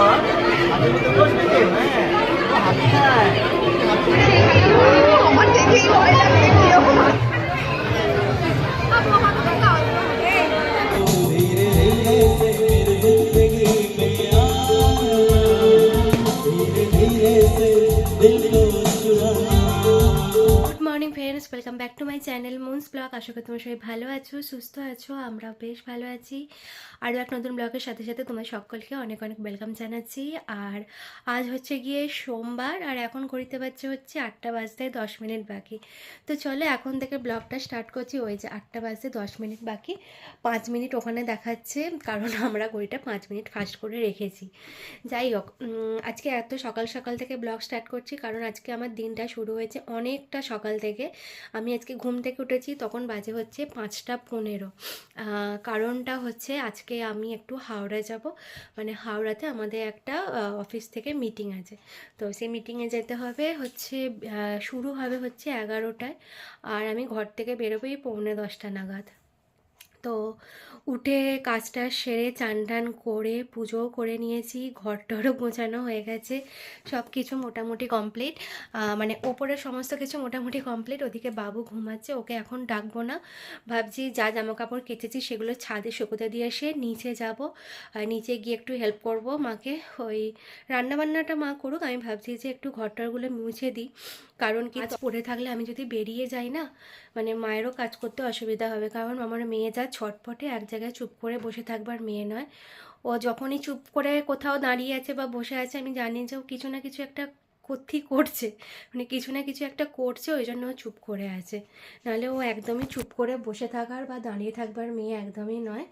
বল blog. আশা করি তোমরা সবাই ভালো আছো, সুস্থ আছো আমরা বেশ ভালো আছি। আরও এক নতুন ব্লগের সাথে সাথে তোমার সকলকে অনেক অনেক ওয়েলকাম জানাচ্ছি। আর আজ হচ্ছে গিয়ে সোমবার, আর এখন ঘড়িতে বাজছে হচ্ছে আটটা বাজতে দশ মিনিট বাকি। তো চলো এখন থেকে ব্লগটা স্টার্ট করছি। ওই যে আটটা বাজতে দশ মিনিট বাকি। পাঁচ মিনিট ওখানে দেখাচ্ছে, কারণ আমরা ঘড়িটা পাঁচ মিনিট ফাস্ট করে রেখেছি। যাই হোক আজকে এত সকাল সকাল থেকে ব্লগ স্টার্ট করছি, কারণ আজকে আমার দিনটা শুরু হয়েছে অনেকটা সকাল থেকে। আমি আজকে ঘুম থেকে উঠেছি তখন বাজে হচ্ছে পাঁচটা পনেরো। কারণটা হচ্ছে আজকে আমি একটু হাওড়া যাব। মানে হাওড়াতে আমাদের একটা অফিস থেকে মিটিং আছে। তো সেই মিটিংয়ে যেতে হবে হচ্ছে শুরু হবে হচ্ছে এগারোটায়। আর আমি ঘর থেকে বেরোবোই পৌনে দশটা নাগাদ। তো উঠে কাজটা সেরে চান টান করে পুজোও করে নিয়েছি ঘর টরও গোছানো হয়ে গেছে সব কিছু মোটামুটি কমপ্লিট মানে ওপরের সমস্ত কিছু মোটামুটি কমপ্লিট ওদিকে বাবু ঘুমাচ্ছে, ওকে এখন ডাকবো না। ভাবছি যা জামা কাপড় কেচেছি সেগুলো ছাদে শুকোতে দিয়ে এসে নিচে যাব। নিচে গিয়ে একটু হেল্প করব মাকে। ওই রান্নাবান্নাটা মা করুক, আমি ভাবছি যে একটু ঘর টরগুলো মুছে দিই। কারণ কি, পড়ে থাকলে আমি যদি বেরিয়ে যাই না মানে মায়েরও কাজ করতে অসুবিধা হবে। কারণ আমার মেয়ে যা ছটপটে এক জায়গায় চুপ করে বসে থাকবার মেয়ে নয়। ও যখনই চুপ করে কোথাও দাঁড়িয়ে আছে বা বসে আছে, আমি জানি যে ও কিছু না কিছু একটা কোথি করছে। মানে কিছু না কিছু একটা করছে, ওই জন্য ও চুপ করে আছে। নাহলে ও একদমই চুপ করে বসে থাকার বা দাঁড়িয়ে থাকবার মেয়ে একদমই নয়।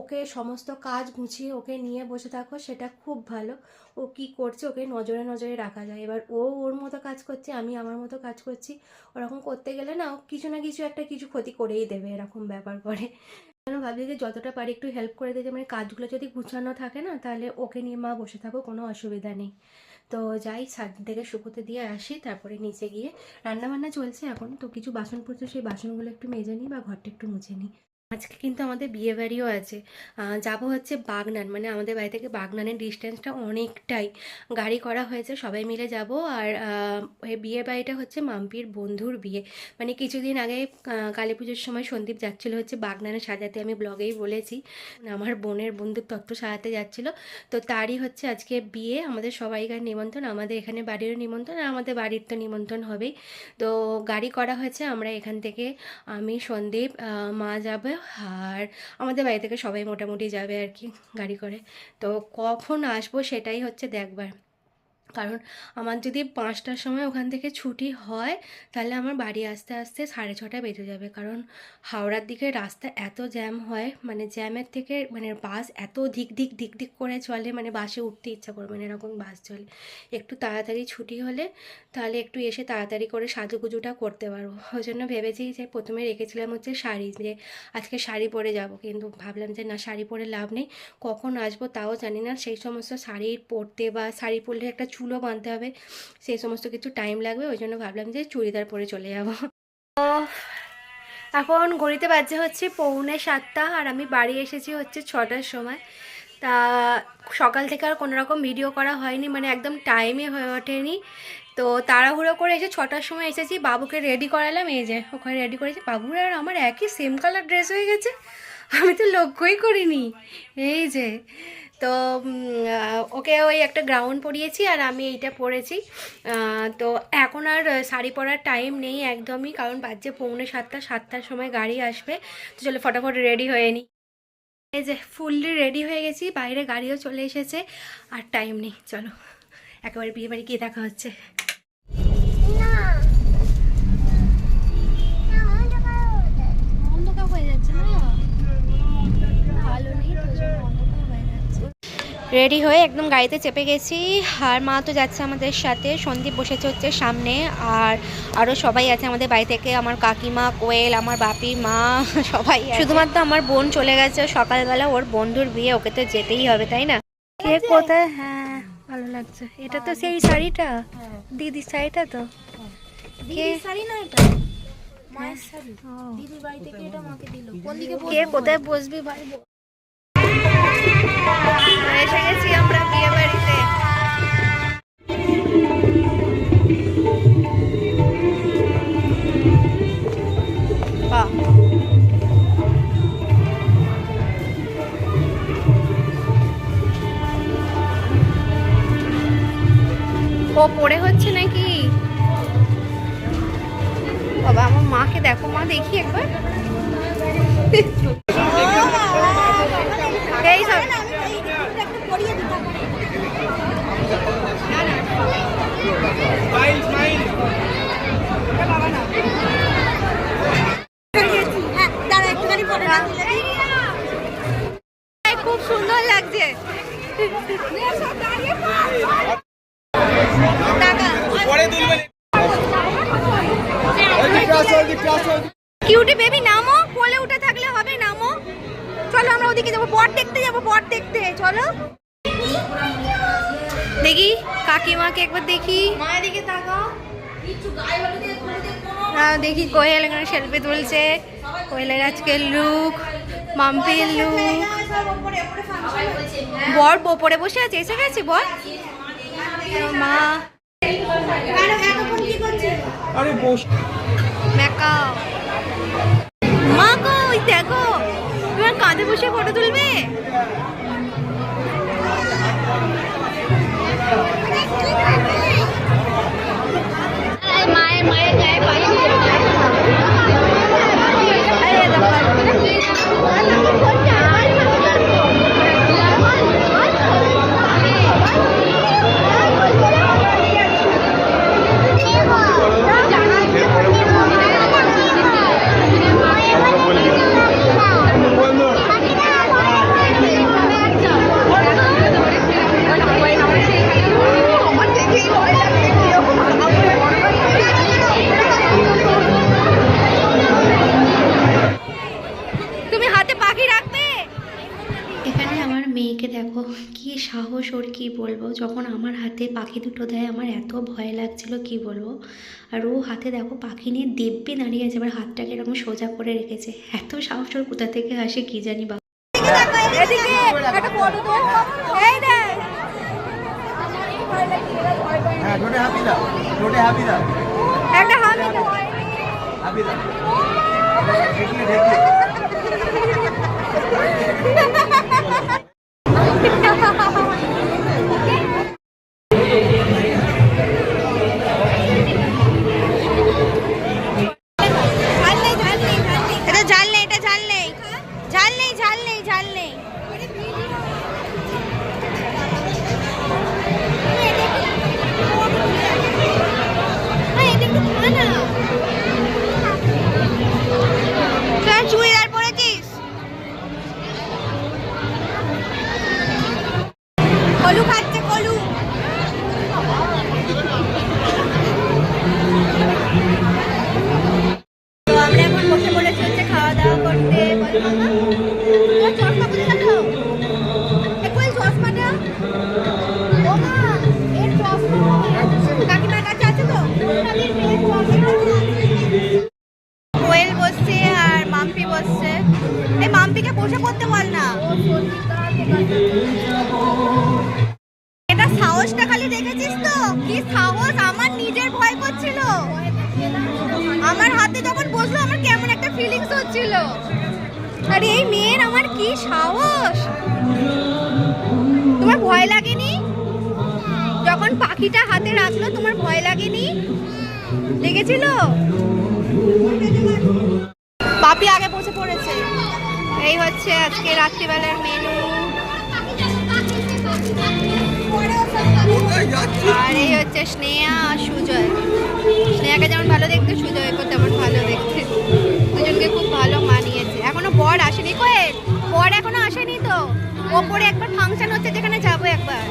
ওকে সমস্ত কাজ গুছিয়ে ওকে নিয়ে বসে থাকো, সেটা খুব ভালো। ও কি করছে ওকে নজরে নজরে রাখা যায়। এবার ও ওর মতো কাজ করছে, আমি আমার মতো কাজ করছি। ওরকম করতে গেলে না, ও কিছু না কিছু একটা কিছু ক্ষতি করেই দেবে এরকম ব্যাপার করে। কেন ভাবছি যে যতটা পারি একটু হেল্প করে দিতে মানে কাজগুলো যদি গুছানো থাকে না, তাহলে ওকে নিয়ে মা বসে থাকো কোনো অসুবিধা নেই। তো যাই ছাদ থেকে শুকোতে দিয়ে আসি, তারপরে নিচে গিয়ে রান্নাবান্না চলছে এখন। তো কিছু বাসন পড়ছে সেই বাসনগুলো একটু মেজে নিই বা ঘরটা একটু মুছে নিই। আজকে কিন্তু আমাদের বিয়ে বাড়িও আছে। যাব হচ্ছে বাগনান। মানে আমাদের বাড়ি থেকে বাগনানের ডিস্টেন্সটা অনেকটাই। গাড়ি করা হয়েছে, সবাই মিলে যাব। আর বিয়ে বাড়িটা হচ্ছে মাম্পির বন্ধুর বিয়ে। মানে কিছুদিন আগে কালী পুজোর সময় সন্দীপ যাচ্ছিল হচ্ছে বাগনানে সাজাতে। আমি ব্লগেই বলেছি, আমার বোনের বন্ধুর তত্ত্ব সাজাতে যাচ্ছিল। তো তারই হচ্ছে আজকে বিয়ে। আমাদের সবাইকার নিমন্ত্রণ, আমাদের এখানে বাড়িরও নিমন্ত্রণ আর আমাদের বাড়ির তো নিমন্ত্রণ হবেই। তো গাড়ি করা হয়েছে, আমরা এখান থেকে আমি, সন্দীপ মা যাবে আর আমাদের বাড়ি থেকে সবাই মোটামুটি যাবে আর কি গাড়ি করে। তো কখন আসব সেটাই হচ্ছে দেখবার। কারণ আমার যদি পাঁচটার সময় ওখান থেকে ছুটি হয়, তাহলে আমার বাড়ি আসতে আসতে সাড়ে ছটা বেজে যাবে। কারণ হাওড়ার দিকে রাস্তা এত জ্যাম হয় মানে জ্যামের থেকে মানে বাস এত ধিক ধিক ধিক ধিক করে চলে মানে বাসে উঠতে ইচ্ছা করবে না, এরকম বাস চলে। একটু তাড়াতাড়ি ছুটি হলে, তাহলে একটু এসে তাড়াতাড়ি করে সাজুগুজুটা করতে পারব। ওই জন্য ভেবেছি যে প্রথমে রেখেছিলাম হচ্ছে শাড়ি, যে আজকে শাড়ি পরে যাব, কিন্তু ভাবলাম যে না, শাড়ি পরে লাভ নেই, কখন আসব তাও জানি না। সেই সমস্ত শাড়ি পরতে বা শাড়ি পরলে একটা চুলও বাঁধতে হবে। সেই সমস্ত কিছু টাইম লাগবে, ওই জন্য ভাবলাম যে চুড়িদার পরে চলে যাব। এখন ঘড়িতে বাজে হচ্ছে পৌনে সাতটা আর আমি বাড়ি এসেছি হচ্ছে ছটার সময়। তা সকাল থেকে আর কোনো রকম ভিডিও করা হয়নি মানে একদম টাইমে হয়ে ওঠেনি। তো তাড়াহুড়ো করে এসে ছটার সময় এসেছি, বাবুকে রেডি করালাম। এই যে, ওখানে রেডি করেছি। বাবুর আর আমার একই সেম কালার ড্রেস হয়ে গেছে। আমি তো লক্ষ্যই করিনি। এই যে তো ওকে ওই একটা গ্রাউন্ড পরিয়েছি আর আমি এইটা পরেছি। তো এখন আর শাড়ি পরার টাইম নেই একদমই, কারণ বাজছে পৌনে সাতটা, সাতটার সময় গাড়ি আসবে। তো চলো ফটাফট রেডি হয়ে নিই এই যে ফুললি রেডি হয়ে গেছি, বাইরে গাড়িও চলে এসেছে, আর টাইম নেই, চলো। একেবারে বিয়ে বাড়ি গিয়ে দেখা হচ্ছে। অন্ধকার রেডি হয়ে একদম গাড়িতে চেপে গেছি। আর মা তো যাচ্ছে আমাদের সাথে সন্দীপ বসেছে হচ্ছে সামনে। আর আরও সবাই আছে আমাদের বাড়ি থেকে আমার কাকিমা কোয়েল আমার বাপি মা সবাই শুধুমাত্র আমার বোন চলে গেছে সকালবেলা ওর বন্ধুর বিয়ে ওকে তো যেতেই হবে তাই না? কে কোথায়? হ্যাঁ ভালো লাগছে। এটা তো সেই শাড়িটা? দিদির শাড়িটা তো? কে? শাড়ি না এটা? মায়ের শাড়ি। ও। দিদির বাড়ি থেকে এটা মাকে দিল। কোন দিকে কে কোথায় বসবি ভাই? Pero ese es siempre bien verde. খুব সুন্দর লাগছে কিউটি বেবি, নামো, কোলে উঠে থাকলে হবে, নামো। চলো আমরা ওদিকে যাব বট দেখতে যাব বট দেখতে, চলো। দেখি কাকিমাকে একবার দেখি। মায়ের দিকে তাকাও। দেখি কোয়েল এখানে সেলফি তুলছে। কোয়েলের আজকে লুক মাম্পির লুক বর ওপরে বসে আছে এসে গেছে বর? মা। আরে বস। মেকআপ মা ওই দেখো তোমার কাঁধে বসে ফটো তুলবে? ভয় লাগছিল কি বলব? আর ও হাতে দেখো পাখি নিয়ে দেব্যে দাঁড়িয়ে আছে এবার হাতটাকে এরকম সোজা করে রেখেছে। এত সাহস ওর কোথা থেকে আসে কি জানি বা হ্যাঁ একটা কলু খাচ্ছে, কলু। বসে পড়েছি খাওয়া দাওয়া করতে। আছে তো? কোয়েল বসছে আর মাম্পি বসছে। এই মাম্পিকে বসে পড়তে বল না। সাহসটা খালি দেখেছিস তো? কি সাহস? আমার নিজের ভয় করছিল। আমার হাতে যখন বসল, আমার কেমন একটা ফিলিংস হচ্ছিল। আরে এই মেয়ের আমার কি সাহস? তোমার ভয় লাগেনি? যখন পাখিটা হাতে রাখল, তোমার ভয় লাগেনি? লেগেছিল? পাপি আগে বসে পড়েছে। এই হচ্ছে আজকে রাত্রিবেলার মেনু আর এই হচ্ছে স্নেহা আর সুজয়। স্নেহাকে যেমন ভালো দেখতে সুজয়কে তেমন ভালো দেখতে। দুজনকে খুব ভালো মানিয়েছে। এখনও বর আসেনি। কোয়েল বর এখনও আসেনি তো? ওপরে একবার ফাংশন হচ্ছে যেখানে যাব একবার।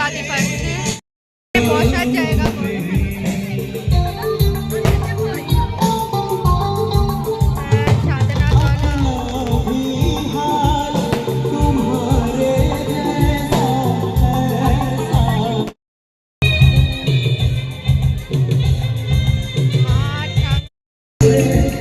वाले पर्स से बहुत अच्छा जाएगा Thank yeah. you.